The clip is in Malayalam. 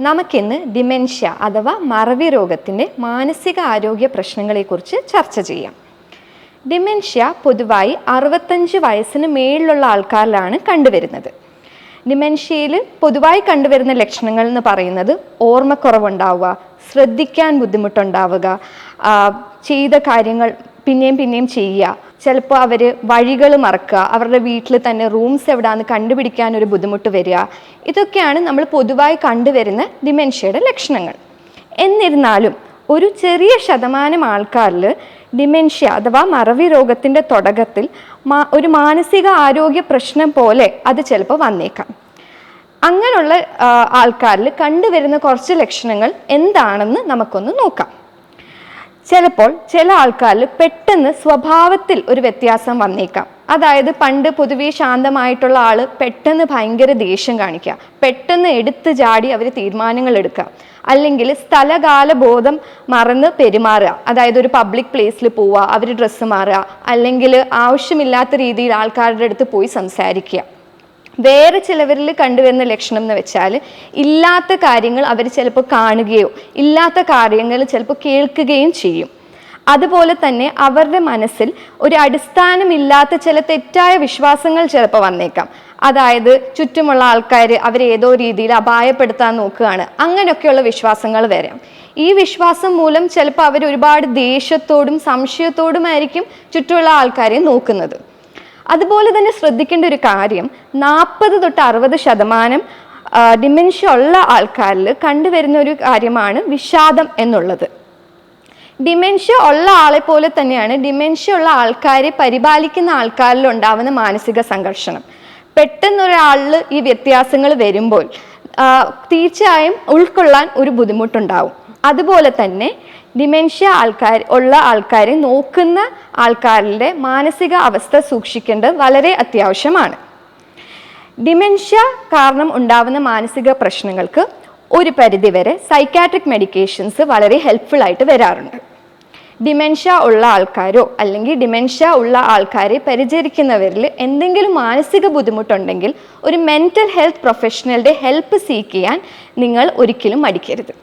നമുക്കിന്ന് ഡിമെൻഷ്യ അഥവാ മറവി രോഗത്തിന്റെ മാനസിക ആരോഗ്യ പ്രശ്നങ്ങളെക്കുറിച്ച് ചർച്ച ചെയ്യാം. ഡിമെൻഷ്യ പൊതുവായി അറുപത്തഞ്ച് വയസ്സിന് മേളിലുള്ള ആൾക്കാരിലാണ് കണ്ടുവരുന്നത്. ഡിമെൻഷ്യയിൽ പൊതുവായി കണ്ടുവരുന്ന ലക്ഷണങ്ങൾ എന്ന് പറയുന്നത് ഓർമ്മക്കുറവുണ്ടാവുക ശ്രദ്ധിക്കാൻ ബുദ്ധിമുട്ടുണ്ടാവുക ചെയ്ത കാര്യങ്ങൾ പിന്നെയും പിന്നെയും ചെയ്യുക. ചിലപ്പോൾ അവർ വഴികൾ മറക്കുക അവരുടെ വീട്ടിൽ തന്നെ റൂംസ് എവിടെയാണെന്ന് കണ്ടുപിടിക്കാൻ ഒരു ബുദ്ധിമുട്ട് വരിക. ഇതൊക്കെയാണ് നമ്മൾ പൊതുവായി കണ്ടുവരുന്ന ഡിമെൻഷ്യയുടെ ലക്ഷണങ്ങൾ. എന്നിരുന്നാലും ഒരു ചെറിയ ശതമാനം ആൾക്കാരിൽ ഡിമെൻഷ്യ അഥവാ മറവി രോഗത്തിന്റെ തുടക്കത്തിൽ ഒരു മാനസിക ആരോഗ്യ പ്രശ്നം പോലെ അത് ചിലപ്പോൾ വന്നേക്കാം. അങ്ങനെയുള്ള ആൾക്കാരിൽ കണ്ടുവരുന്ന കുറച്ച് ലക്ഷണങ്ങൾ എന്താണെന്ന് നമുക്കൊന്ന് നോക്കാം. ചിലപ്പോൾ ചില ആൾക്കാരിൽ പെട്ടെന്ന് സ്വഭാവത്തിൽ ഒരു വ്യത്യാസം വന്നേക്കാം. അതായത് പണ്ട് പൊതുവെ ശാന്തമായിട്ടുള്ള ആൾ പെട്ടെന്ന് ഭയങ്കര ദേഷ്യം കാണിക്കുക. പെട്ടെന്ന് എടുത്ത് ചാടി അവർ തീരുമാനങ്ങൾ എടുക്കുക. അല്ലെങ്കിൽ സ്ഥലകാല ബോധം മറന്ന് പെരുമാറുക. അതായത് ഒരു പബ്ലിക് പ്ലേസിൽ പോവുക അവർ ഡ്രസ്സ് മാറുക അല്ലെങ്കിൽ ആവശ്യമില്ലാത്ത രീതിയിൽ ആൾക്കാരുടെ അടുത്ത് പോയി സംസാരിക്കുക. വേറെ ചിലവരിൽ കണ്ടുവരുന്ന ലക്ഷണം എന്ന് വെച്ചാൽ ഇല്ലാത്ത കാര്യങ്ങൾ അവർ ചിലപ്പോൾ കാണുകയോ ഇല്ലാത്ത കാര്യങ്ങൾ ചിലപ്പോൾ കേൾക്കുകയും ചെയ്യും. അതുപോലെ തന്നെ അവരുടെ മനസ്സിൽ ഒരു അടിസ്ഥാനമില്ലാത്ത ചില തെറ്റായ വിശ്വാസങ്ങൾ ചിലപ്പോൾ വന്നേക്കാം. അതായത് ചുറ്റുമുള്ള ആൾക്കാർ അവരെ ഏതോ രീതിയിൽ അപായപ്പെടുത്താൻ നോക്കുകയാണ്. അങ്ങനെയൊക്കെയുള്ള വിശ്വാസങ്ങൾ വരാം. ഈ വിശ്വാസം മൂലം ചിലപ്പോൾ അവർ ഒരുപാട് ദേഷ്യത്തോടും സംശയത്തോടുമായിരിക്കും ചുറ്റുമുള്ള ആൾക്കാരെ നോക്കുന്നത്. അതുപോലെ തന്നെ ശ്രദ്ധിക്കേണ്ട ഒരു കാര്യം നാൽപ്പത് തൊട്ട് അറുപത് ശതമാനം ഡിമെൻഷ്യ ഉള്ള ആൾക്കാരിൽ കണ്ടുവരുന്ന ഒരു കാര്യമാണ് വിഷാദം എന്നുള്ളത്. ഡിമെൻഷ്യ ഉള്ള ആളെ പോലെ തന്നെയാണ് ഡിമെൻഷ്യ ഉള്ള ആൾക്കാരെ പരിപാലിക്കുന്ന ആൾക്കാരിൽ ഉണ്ടാവുന്ന മാനസിക സംഘർഷണം. പെട്ടെന്നൊരാളിൽ ഈ വ്യത്യാസങ്ങൾ വരുമ്പോൾ തീർച്ചയായും ഉൾക്കൊള്ളാൻ ഒരു ബുദ്ധിമുട്ടുണ്ടാവും. അതുപോലെ തന്നെ ഡിമെൻഷ്യ ആൾക്കാർ ഉള്ള ആൾക്കാരെ നോക്കുന്ന ആൾക്കാരുടെ മാനസിക അവസ്ഥ സൂക്ഷിക്കേണ്ടത് വളരെ അത്യാവശ്യമാണ്. ഡിമെൻഷ്യ കാരണം ഉണ്ടാവുന്ന മാനസിക പ്രശ്നങ്ങൾക്ക് ഒരു പരിധിവരെ സൈക്കാട്രിക് മെഡിക്കേഷൻസ് വളരെ ഹെൽപ്ഫുൾ ആയിട്ട് വരാറുണ്ട്. ഡിമെൻഷ്യ ഉള്ള ആൾക്കാരോ അല്ലെങ്കിൽ ഡിമെൻഷ്യ ഉള്ള ആൾക്കാരെ പരിചരിക്കുന്നവരിൽ എന്തെങ്കിലും മാനസിക ബുദ്ധിമുട്ടുണ്ടെങ്കിൽ ഒരു മെന്റൽ ഹെൽത്ത് പ്രൊഫഷണലുടെ ഹെൽപ്പ് സീക്ക് ചെയ്യാൻ നിങ്ങൾ ഒരിക്കലും മടിക്കരുത്.